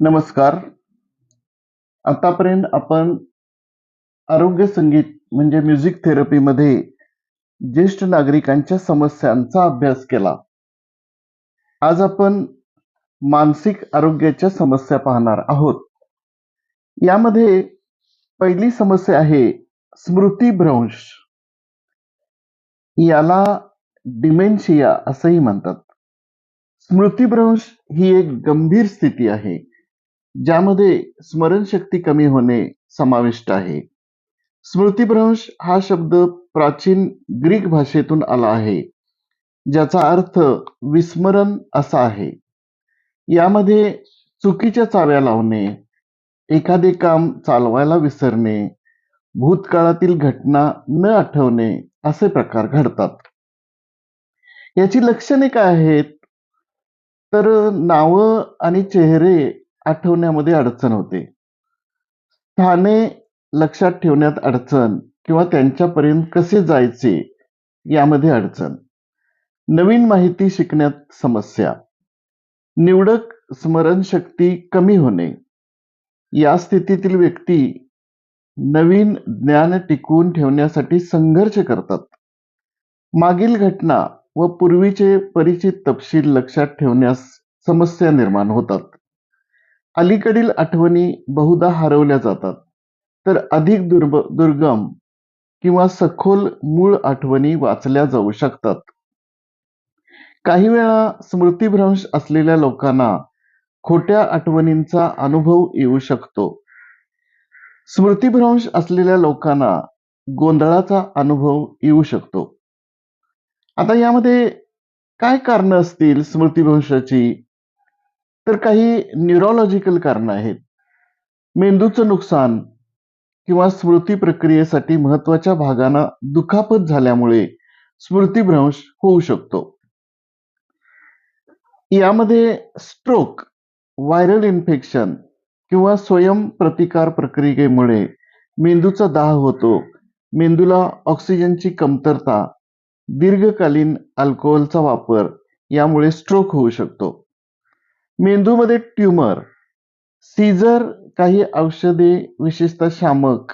नमस्कार. आतापर्यंत आपण आरोग्य संगीत म्हणजे म्युझिक थेरपीमध्ये ज्येष्ठ नागरिकांच्या समस्यांचा अभ्यास केला. आज आपण मानसिक आरोग्याच्या समस्या पाहणार आहोत. यामध्ये पहिली समस्या आहे स्मृतीभ्रंश याला डिमेन्शिया असंही म्हणतात. स्मृतीभ्रंश ही एक गंभीर स्थिती आहे. ज्यामध्ये स्मरणशक्ती कमी होणे समाविष्ट आहे. स्मृतीभ्रंश हा शब्द प्राचीन ग्रीक भाषेतून आला आहे ज्याचा अर्थ विस्मरण असा आहे. यामध्ये चुकीच्या चाव्या लावणे एखादे काम चालवायला विसरणे भूतकाळातील घटना न आठवणे असे प्रकार घडतात. याची लक्षणे काय आहेत? तर नावं आणि चेहरे आठवण्यामध्ये अडचण होते. स्थाने लक्षात ठेवण्यात अडचण किंवा त्यांच्यापर्यंत कसे जायचे यामध्ये अडचण. नवीन माहिती शिकण्यात समस्या. निवडक स्मरणशक्ती कमी होणे. या स्थितीतील व्यक्ती नवीन ज्ञान टिकवून ठेवण्यासाठी संघर्ष करतात. मागील घटना व पूर्वीचे परिचित तपशील लक्षात ठेवण्यास समस्या निर्माण होतात. अलीकडील आठवणी बहुधा हरवल्या जातात. तर अधिक दुर्ब दुर्गम किंवा सखोल मूळ आठवणी वाचल्या जाऊ शकतात. काही वेळा स्मृतीभ्रंश असलेल्या लोकांना खोट्या आठवणींचा अनुभव येऊ शकतो. स्मृतीभ्रंश असलेल्या लोकांना गोंधळाचा अनुभव येऊ शकतो. आता यामध्ये काय कारण असतील स्मृतीभ्रंशाची? तर काही न्यूरोलॉजिकल कारण आहेत. मेंदूचं नुकसान किंवा स्मृती प्रक्रियेसाठी महत्त्वाच्या भागांना दुखापत झाल्यामुळे स्मृतीभ्रंश होऊ शकतो. यामध्ये स्ट्रोक व्हायरल इन्फेक्शन किंवा स्वयंप्रतिकार प्रक्रियेमुळे मेंदूचा दाह होतो. मेंदूला ऑक्सिजनची कमतरता दीर्घकालीन अल्कोहोलचा वापर यामुळे स्ट्रोक होऊ शकतो. मेंदूमध्ये ट्यूमर सीझर काही औषधे विशेषतः शामक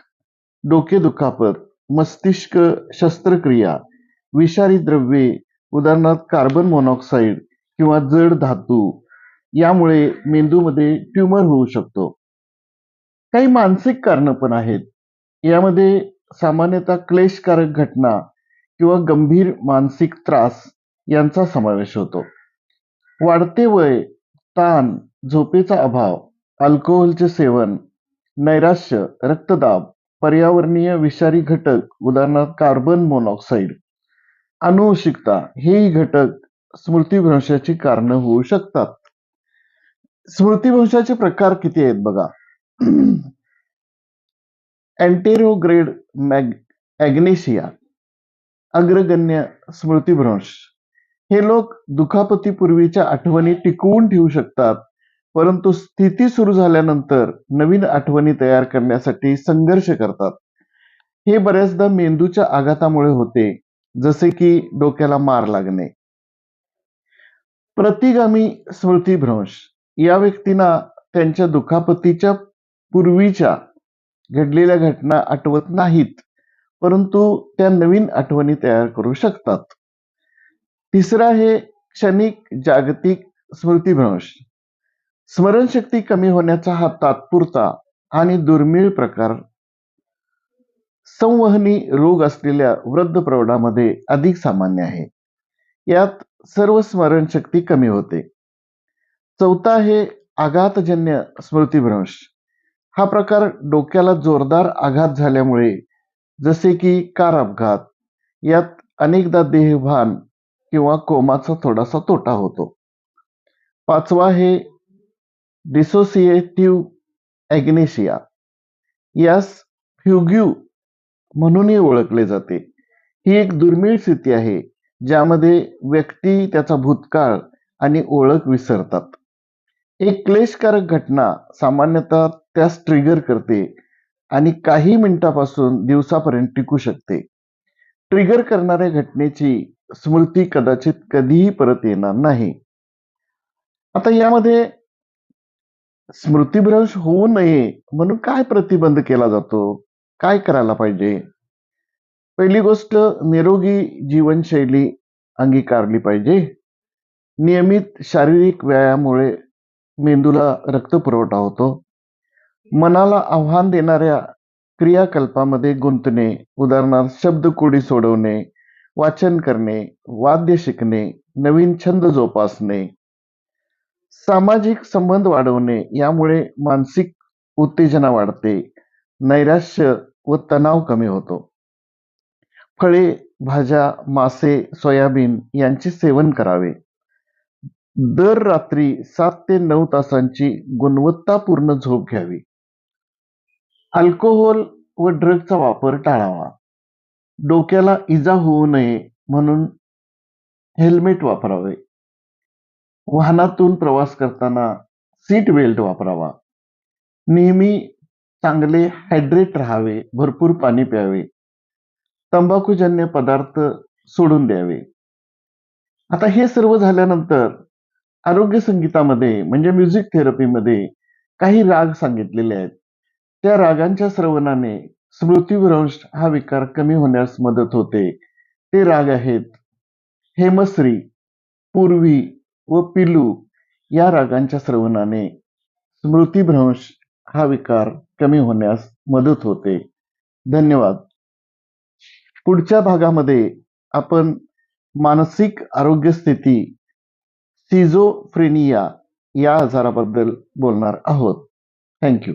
डोके दुखापत मस्तिष्क शस्त्रक्रिया विषारी द्रव्ये उदाहरणार्थ कार्बन मोनॉक्साईड किंवा जड धातू यामुळे मेंदूमध्ये ट्यूमर होऊ शकतो. काही मानसिक कारणं पण आहेत. यामध्ये सामान्यतः क्लेशकारक घटना किंवा गंभीर मानसिक त्रास यांचा समावेश होतो. वाढते वय ताण झोपेचा अभाव अल्कोहोलचे सेवन नैराश्य रक्तदाब पर्यावरणीय विषारी घटक उदाहरणार्थ कार्बन मोनॉक्साईड. अनुवंशिकता हेही घटक स्मृतीभ्रंशाची कारणं होऊ शकतात. स्मृतीभ्रंशाचे प्रकार किती आहेत बघा? अँटेरोग्रेड मॅग ॲग्नेशिया अग्रगण्य स्मृतीभ्रंश. हे लोक दुखापतीपूर्वीच्या आठवणी टिकवून ठेवू शकतात. परंतु स्थिती सुरू झाल्यानंतर नवीन आठवणी तयार करण्यासाठी संघर्ष करतात. हे बऱ्याचदा मेंदूच्या आघातामुळे होते जसे की डोक्याला मार लागणे. प्रतिगामी स्मृतीभ्रंश या व्यक्तींना त्यांच्या दुखापतीच्या पूर्वीच्या घडलेल्या घटना आठवत नाहीत परंतु त्या नवीन आठवणी तयार करू शकतात. तिसरा आहे क्षणिक जागतिक स्मृतीभ्रंश. स्मरणशक्ती कमी होण्याचा हा तात्पुरता आणि दुर्मिळ प्रकार. संवहनी रोग असलेल्या वृद्ध प्रौढामध्ये अधिक सामान्य आहे. यात सर्व स्मरणशक्ती कमी होते. चौथा आहे आघातजन्य स्मृतीभ्रंश. हा प्रकार डोक्याला जोरदार आघात झाल्यामुळे जसे की कार अपघात यात अनेकदा देहभान किंवा कोमाचा थोडासा तोटा होतो. पाचवा हे डिसोसिएटिव्ह ॲग्नेशिया यास फ्युग्यू म्हणूनही ओळखले जाते. ही एक दुर्मिळ स्थिती आहे ज्यामध्ये व्यक्ती त्याचा भूतकाळ आणि ओळख विसरतात. एक क्लेशकारक घटना सामान्यतः त्यास ट्रिगर करते आणि काही मिनिटापासून दिवसापर्यंत टिकू शकते. ट्रिगर करणाऱ्या घटनेची स्मृती कदाचित कधीही परत येणार नाही. आता यामध्ये स्मृतिभ्रंश होऊ नये म्हणून काय प्रतिबंध केला जातो? काय करायला पाहिजे? पहिली गोष्ट निरोगी जीवनशैली अंगीकारली पाहिजे. नियमित शारीरिक व्यायामामुळे मेंदूला रक्तपुरवठा होतो. मनाला आव्हान देणाऱ्या क्रियाकल्पामध्ये गुंतणे उदाहरणार्थ शब्दकोडी सोडवणे वाचन करणे वाद्य शिकणे नवीन छंद जोपासणे सामाजिक संबंध वाढवणे यामुळे मानसिक उत्तेजना वाढते नैराश्य व तणाव कमी होतो. फळे भाज्या मासे सोयाबीन यांचे सेवन करावे. दर रात्री सात ते नऊ तासांची गुणवत्तापूर्ण झोप घ्यावी. अल्कोहोल व ड्रगचा वापर टाळावा. डोक्याला इजा होऊ नये म्हणून हेल्मेट वापरावे. वाहनातून प्रवास करताना सीट बेल्ट वापरावा. नेहमी चांगले हायड्रेट राहावे भरपूर पाणी प्यावे. तंबाखूजन्य पदार्थ सोडून द्यावे. आता हे सर्व झाल्यानंतर आरोग्य संगीतामध्ये म्हणजे म्युझिक थेरपीमध्ये काही राग सांगितलेले आहेत. त्या रागांच्या श्रवणाने स्मृतिभ्रंश हा विकार कमी होण्यास मदत होते. ते राग आहेत. हेमश्री पूर्वी व पिलू या रागांच्या श्रवणाने स्मृतिभ्रंश हा विकार कमी होण्यास मदत होते. धन्यवाद. पुढच्या भागामध्ये आपण मानसिक आरोग्य स्थिती सिझोफ्रेनिया या आजाराबद्दल बोलणार आहोत. थँक्यू.